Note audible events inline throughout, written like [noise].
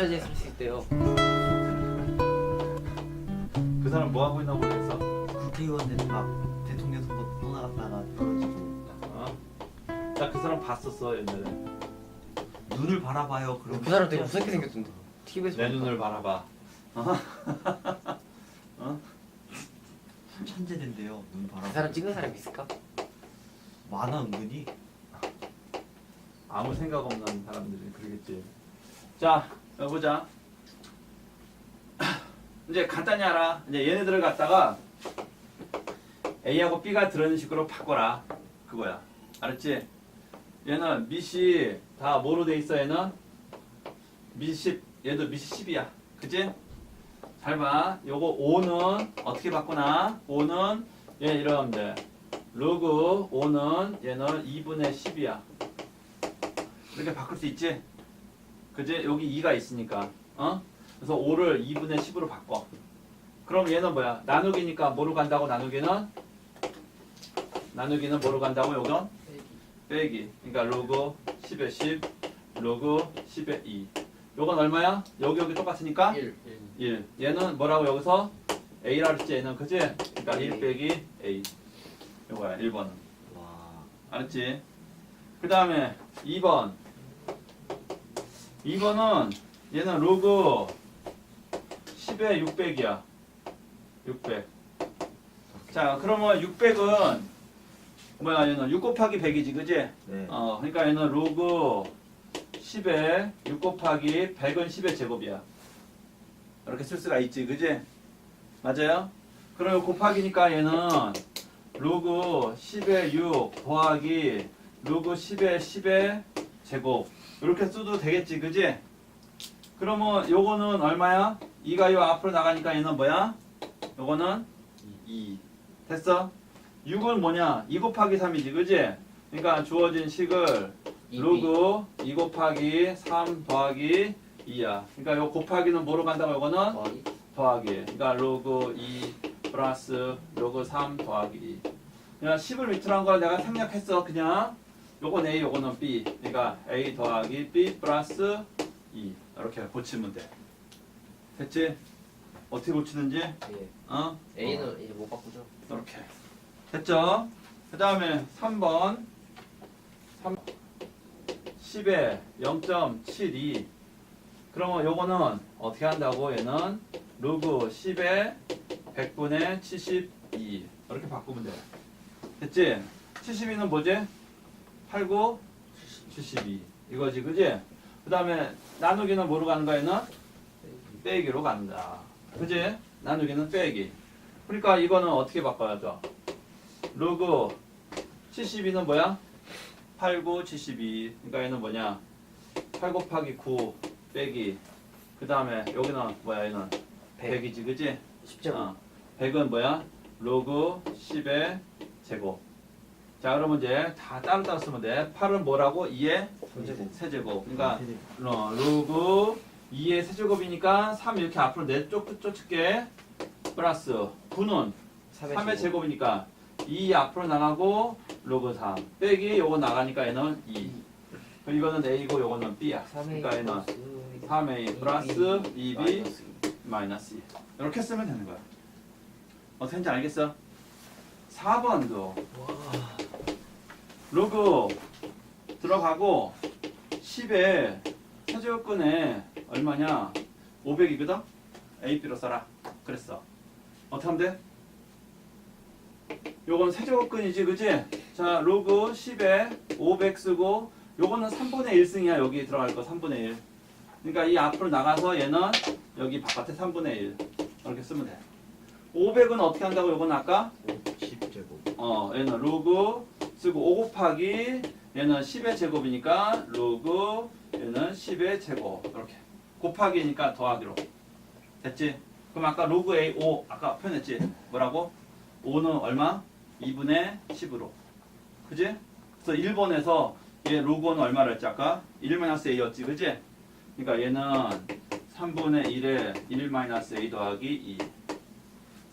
시간에 쓸수 있대요. 그 사람 뭐 하고 있나 모르겠어. 국회의원들 막 대통령 선거 또 나갔다가 떨어지고 어? 나그 사람 봤었어 옛날에. 눈을 바라봐요. 그럼 그 사람 되게 무섭게 생겼던데. TV에서 내 눈을 바라봐. 어? [laughs] 어? 천재된대요. 눈 바라봐. 그 사람 찍는 사람 있을까? 많아 은근히. 아무 생각 없는 사람들이 그러겠지. 자, 여기 보자. 이제 간단히 알아. 이제 얘네들을 갖다가 A하고 B가 들어있는 식으로 바꿔라. 그거야. 알았지? 얘는 밑이 다 뭐로 돼 있어, 얘는? 밑 10, 얘도 밑이 10이야. 그지? 잘 봐. 요거 5는 어떻게 바꾸나? 5는 얘 이러면 돼. 로그 5는 얘는 2분의 10이야. 이렇게 바꿀 수 있지? 그지? 여기 2가 있으니까. 어? 그래서 5를 2분의 10으로 바꿔. 그럼 얘는 뭐야? 나누기니까 뭐로 간다고 나누기는? 나누기는 뭐로 간다고 요건? 빼기. 그러니까 로그 10의 10, 로그 10의 2. 요건 얼마야? 여기 여기 똑같으니까 1. 1. 얘는 뭐라고 여기서? A라 그랬지 얘는 그지? 그러니까 1 빼기 A. 요거야 1번은. 와. 알았지? 그 다음에 2번 2번은 얘는 로그 10에 600이야 600 자 그러면 600은 뭐야 얘는 6 곱하기 100이지 그지? 네. 어 그러니까 얘는 로그 10에 6 곱하기 100은 10의 제곱이야 이렇게 쓸 수가 있지 그지? 맞아요? 그리고 곱하기니까 얘는 로그 10의 6 더하기 로그 10의 10의 제곱 이렇게 써도 되겠지 그지? 그러면 요거는 얼마야? 2가 요 앞으로 나가니까 얘는 뭐야? 요거는 2 됐어? 6은 뭐냐? 2 곱하기 3이지 그지? 그러니까 주어진 식을 로그 2 곱하기 3 더하기 2야 그러니까 요 곱하기는 뭐로 간다고 요거는? 더하기. 더하기 그러니까 로그 2 플러스 로그 3 더하기 2 그냥 10을 밑으로 한거 내가 생략했어 그냥 요건 A 요거는 B 그러니까 A 더하기 B 플러스 2 이렇게 고치면 돼 됐지? 어떻게 고치는지 예. 어? A는 이제 못 바꾸죠. 이렇게 됐죠? 그 다음에 3번 3, 10에 0.72 그러면 요거는 어떻게 한다고 얘는 로그 10에 100분의 72 이렇게 바꾸면 돼 됐지? 72는 뭐지? 8, 9, 72 이거지 그지? 그 다음에 나누기는 뭐로 가는 거야 얘는? 빼기로 간다 그지? 나누기는 빼기 그러니까 이거는 어떻게 바꿔야죠? 로그 72는 뭐야? 8, 9, 72. 그러니까 얘는 뭐냐? 8 곱하기 9 빼기. 그 다음에 여기는 뭐야? 얘는 100. 100이지, 그지? 10제곱. 어. 100은 뭐야? 로그 10의 제곱. 자, 그러면 이제 다 따로 따로 쓰면 돼. 8은 뭐라고? 2의 세제곱. 세제곱. 그러니까 어, 로그 2의 세제곱이니까 3 이렇게 앞으로 내쪽 쫓을게. 플러스 9는 3의 제곱 이니까 2 앞으로 나가고 로그 3 빼기 요거 나가니까 얘는 2 그리고 이거는 A고 요거는 B야 3A 그러니까 얘는 플러스 3A 플러스 2B 마이너스 마이너스 2 이렇게 쓰면 되는 거야 어떻게 하는지 알겠어? 4번도 로그 들어가고 10에 세제곱근에 얼마냐 500이거든? AB로 써라 그랬어 어떻게 하면 돼? 요건 세제곱근이지 그지? 자 로그 10에 500 쓰고 요거는 3분의 1승이야 여기 들어갈 거 3분의 1 그러니까 이 앞으로 나가서 얘는 여기 바깥에 3분의 1 이렇게 쓰면 돼 500은 어떻게 한다고 요건 아까? 10제곱. 어 얘는 로그 쓰고 5 곱하기 얘는 10의 제곱이니까 로그 얘는 10의 제곱 이렇게 곱하기니까 더하기로 됐지? 그럼 아까 로그 A 5 아까 표현했지? 뭐라고? 5는 얼마? 2분의 10으로 그지? 그래서 1번에서 얘 로그는 얼마를 했지 아까? 1-A였지 그지? 그러니까 얘는 3분의 1에 1-A 더하기 2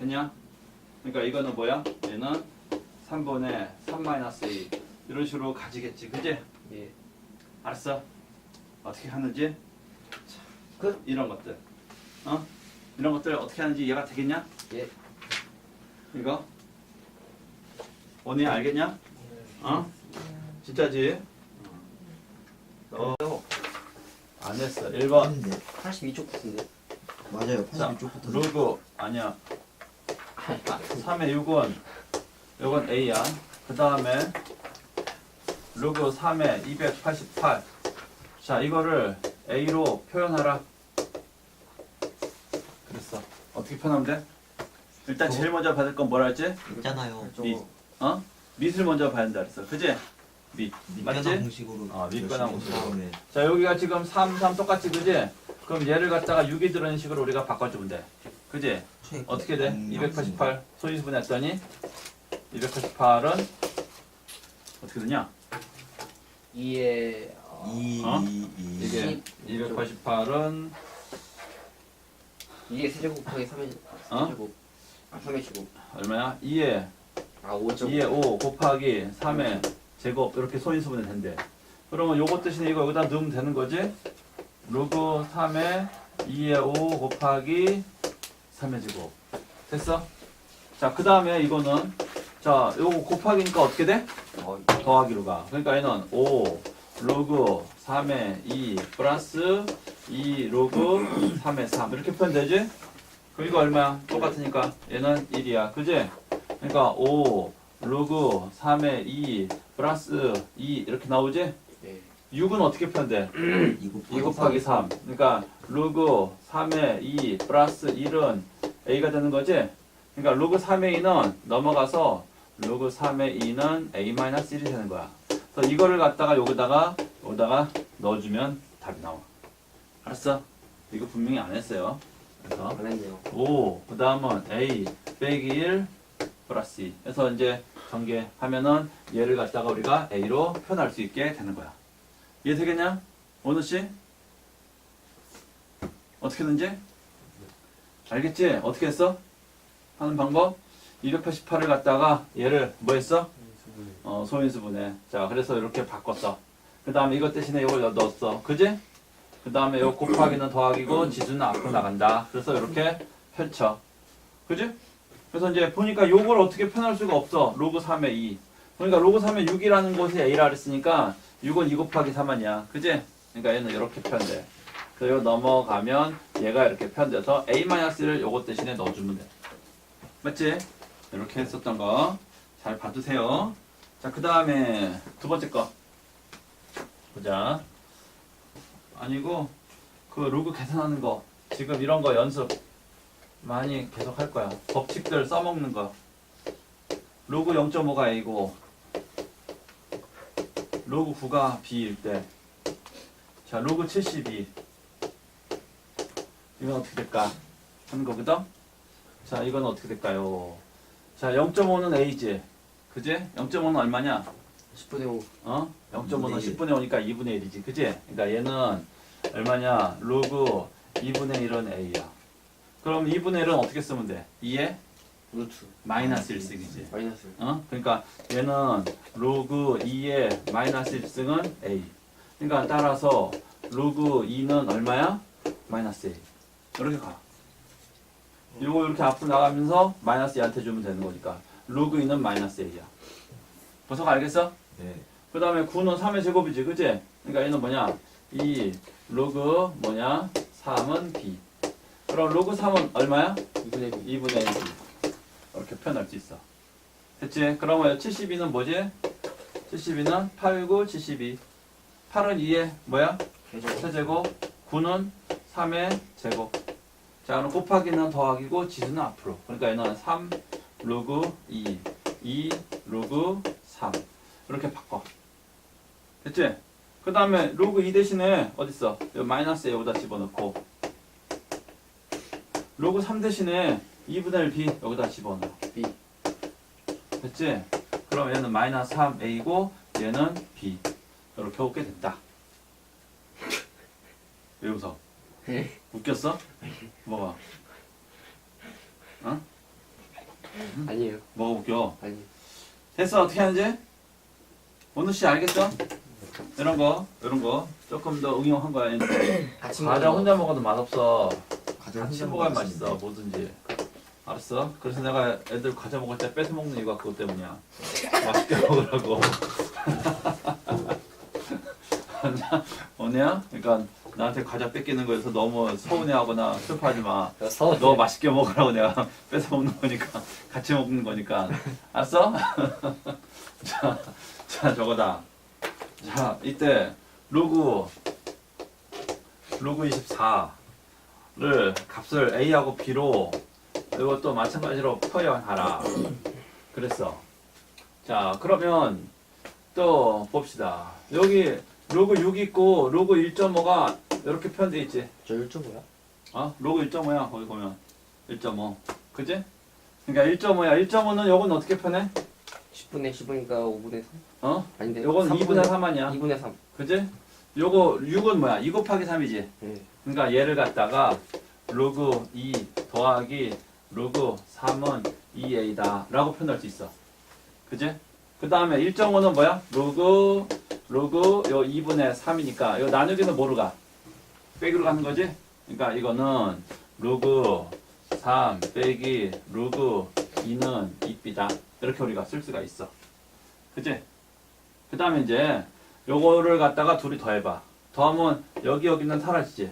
됐냐? 그러니까 이거는 뭐야? 얘는 3분의 3-A 이런 식으로 가지겠지 그지? 예. 알았어? 어떻게 하는지? 끝. 이런 것들. 어? 이런 것들 어떻게 하는지 이해가 되겠냐? 예. 이거? 원이 알겠냐? 어? 진짜지? 어. 안 했어. 1번. 했는데 82쪽 같은데. 맞아요. 자, 86쪽부터 루그 아니야. 3의 6은 이건 A야. 그 다음에 루그 3의 288. 자, 이거를 A로 표현하라. 그랬어. 어떻게 표현하면 돼? 일단 제일 먼저 받을 건 뭐라 했지? 있잖아요. 밑. 어? 밑을 먼저 봐야 된다 그랬어. 그지? 밑. 맞지? 공식으로 어, 밑변화 열심히 공식으로. 다음에 자, 여기가 지금 3, 3 똑같이 그지? 그럼 얘를 갖다가 6이 들어있는 식으로 우리가 바꿔주면 돼. 그지? 어떻게 돼? 음, 288 소인수분 했더니 288은 어떻게 되냐? 2에 어, 2, 어? 2, 2. 이게 288은 2에 세제곱 곱하기 3의 어? 세제곱. 아 3의 제곱. 얼마야? 2에 아 5점. 2에 5 곱하기 3의 제곱 이렇게 소인수분이 된대. 그러면 요거 대신에 이거 여기다 넣으면 되는 거지? 로그 3에 2에 5 곱하기 3의 제곱. 됐어? 자, 그 다음에 이거는 자, 요거 곱하기니까 어떻게 돼? 어, 더하기로 가. 그러니까 얘는 5 로그 3의 2 플러스 2 로그 3의 3 이렇게 표현되지? 그럼 이거 얼마야? 똑같으니까 얘는 1이야. 그지? 그러니까 5 로그 3의 2 플러스 2 이렇게 나오지? 네. 6은 어떻게 표현돼? [clears throat] 2 2 곱하기 3. 그러니까 로그 3의 2 플러스 1은 a가 되는 거지? 그러니까 로그 3의 2는 넘어가서 로그 3의 2는 a-1이 되는 거야. 그래서 이거를 갖다가 여기다가 여기다가 넣어주면 답이 나와. 알았어? 이거 분명히 안 했어요. 그래서 안 했네요. 5, 그 다음은 a 빼기 1 플러스 2. 그래서 이제 전개하면은 얘를 갖다가 우리가 a로 표현할 수 있게 되는 거야. 이해되겠냐? 원우 씨? 어떻게든지? 알겠지? 어떻게 했어? 하는 방법? 288을 갖다가 얘를 뭐 했어? 어, 소인수분해. 자, 그래서 이렇게 바꿨어. 그 다음에 이것 대신에 이걸 넣었어. 그지? 그 다음에 요 곱하기는 더하기고 지수는 앞으로 나간다. 그래서 이렇게 펼쳐. 그지? 그래서 이제 보니까 요걸 어떻게 표현할 수가 없어. 로그 3의 2. 그러니까 로그 3의 6이라는 곳이 A라 그랬으니까 6은 2 곱하기 3아니야. 그지? 그러니까 얘는 이렇게 표현돼. 그리고 넘어가면 얘가 이렇게 표현돼서 A-를 요것 대신에 넣어주면 돼. 맞지? 이렇게 했었던 거. 잘 봐두세요. 자, 그 다음에 두 번째 거. 보자. 아니고, 그 로그 계산하는 거. 지금 이런 거 연습 많이 계속 할 거야. 법칙들 써먹는 거. 로그 0.5가 A고, 로그 9가 B일 때. 자, 로그 72. 이건 어떻게 될까? 하는 거거든? 자, 이건 어떻게 될까요? 자, 0.5는 A지. 그지? 0.5는 얼마냐? 10분의 5. 어? 0.5는 2분의 1. 10분의 5니까 2분의 1이지. 그지? 그러니까 얘는 얼마냐? 로그 2분의 1은 A야. 그럼 2분의 1은 어떻게 쓰면 돼? 2에 루트. 마이너스 1승이지. 마이너스. 어? 그러니까 얘는 로그 2의 마이너스 1승은 A. 그러니까 따라서 로그 2는 얼마야? 마이너스 A. 이렇게 가. 요거 이렇게 앞으로 나가면서 마이너스 얘한테 주면 되는 거니까 로그 2는 마이너스 A야. 벌써 알겠어? 네. 그 다음에 9는 3의 제곱이지, 그지? 그러니까 얘는 뭐냐? 2 로그 뭐냐? 3은 B. 그럼 로그 3은 얼마야? 2분의 2. 2분의 1. 이렇게 표현할 수 있어. 됐지? 그러면 72는 뭐지? 72는 8, 9, 72. 8은 2의 뭐야? 계속. 세제곱. 9는 3의 제곱. 자, 그럼 곱하기는 더하기고 지수는 앞으로. 그러니까 얘는 3 로그 2, 2 로그 3. 이렇게 바꿔. 됐지? 그 다음에 로그 2 대신에 어딨어? 여기 마이너스 여기다 집어넣고 로그 3 대신에 2분의 1 b 여기다 집어넣어. B. 됐지? 그럼 얘는 마이너스 3a고 얘는 b. 이렇게 얻게 된다. 왜 웃어? 네. 웃겼어? 뭐가? 어? 아니에요. 뭐가 웃겨? 아니. 됐어 어떻게 하는지? 원우 씨 알겠어? 이런 거 이런 거 조금 더 응용한 거야 [coughs] 과자 혼자 먹어도 맛없어 과자 같이 먹어야 맛있어 뭐든지 알았어? 그래서 내가 애들 과자 먹을 때 뺏어 먹는 이유가 그것 때문이야 맛있게 먹으라고 [laughs] 언니야? 그러니까 나한테 과자 뺏기는 거에서 너무 서운해하거나 슬퍼하지 마. 서울 너 맛있게 먹으라고 내가 [laughs] 뺏어 먹는 거니까 [laughs] 같이 먹는 거니까. 알았어? [laughs] 자, 자 저거다. 자 이때 로그 로그 24를 값을 a하고 b로 이것도 마찬가지로 표현하라. 그랬어. 자 그러면 또 봅시다. 여기 로그 6 있고 로그 1.5가 이렇게 표현돼 있지 저 1.5야? 어? 로그 1.5야 거기 보면 1.5 그지? 그러니까 1.5야 1.5는 요건 어떻게 표현해? 10분의 15니까 5분의 3? 어? 아닌데 요건 2분의 3 아니야 2분의 3 그지? 요거 6은 뭐야? 2 곱하기 3이지 네. 그러니까 얘를 갖다가 로그 2 더하기 로그 3은 2a다 라고 표현할 수 있어 그지? 그 다음에 1.5는 뭐야? 로그 로그 요 2분의 3이니까 요 나누기는 뭐로 가? 빼기로 가는 거지? 그러니까 이거는 로그 3 빼기 로그 2는 2b다. 이렇게 우리가 쓸 수가 있어. 그지? 그 다음에 이제 요거를 갖다가 둘이 더해봐. 더하면 여기 여기는 사라지지?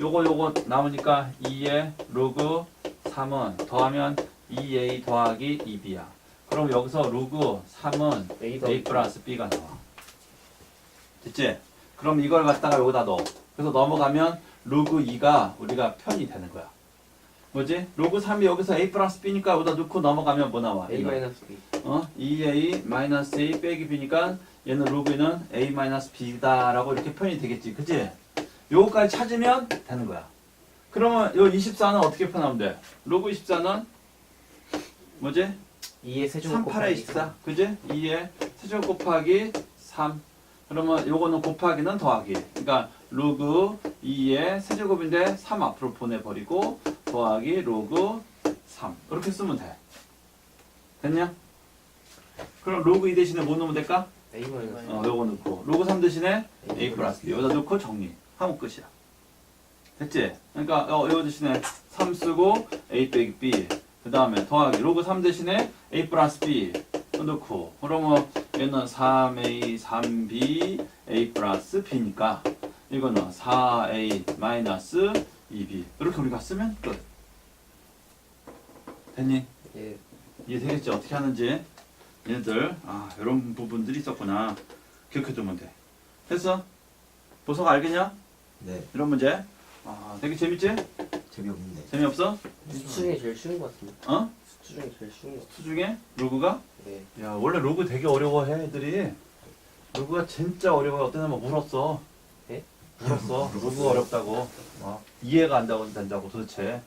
요거 요거 나오니까 2의 로그 3은 더하면 2a 더하기 2b야. 그럼 여기서 로그 3은 A a 플러스 b가 나와. 됐지? 그럼 이걸 갖다가 여기다 넣어 그래서 넘어가면 로그 2가 우리가 편이 되는 거야 뭐지? 로그 3이 여기서 a 플러스 b니까 여기다 넣고 넘어가면 뭐 나와? A. 마이너스 B 어? 2a 마이너스 a 빼기 b니까 얘는 로그는 a 마이너스 b다라고 이렇게 표현이 되겠지 그지? 요거까지 찾으면 되는 거야 그러면 요 24는 어떻게 표현하면 돼? 로그 24는 뭐지? 2의 세제곱 3, 8에 24 그지? 2에 세제곱 곱하기 3 그러면 요거는 곱하기는 더하기. 그러니까 로그 2의 세제곱인데 3 앞으로 보내버리고 더하기 로그 3 이렇게 쓰면 돼. 됐냐? 그럼 로그 2 대신에 뭐 넣으면 될까? 어, 요거 넣고. 로그 3 대신에 a 플러스 b. 여기다 넣고 정리. 하면 끝이야. 됐지? 그러니까 어, 이거 대신에 3 쓰고 a 빼기 b. 그 다음에 더하기. 로그 3 대신에 a 플러스 b. 넣고. 그러면 얘는 3a 3b a 플러스 b니까 이거는 4a 마이너스 2b 이렇게 우리가 쓰면 끝 됐니? 예 이해되겠지? 어떻게 하는지 얘들 아 이런 부분들이 있었구나 기억해두면 돼 됐어? 보석 알겠냐? 네 이런 문제 아 되게 재밌지? 재미없는데. 재미없어? 수중에 제일 쉬운 것 같습니다 어? 수 중에 제일 쉬운 것 수 중에? 로그가? 네. 야 원래 로그 되게 어려워해 애들이. 로그가 진짜 어려워. 어떤 애만 울었어? 예? 울었어. [laughs] 로그가 어렵다고. 어, 이해가 안 된다고 도대체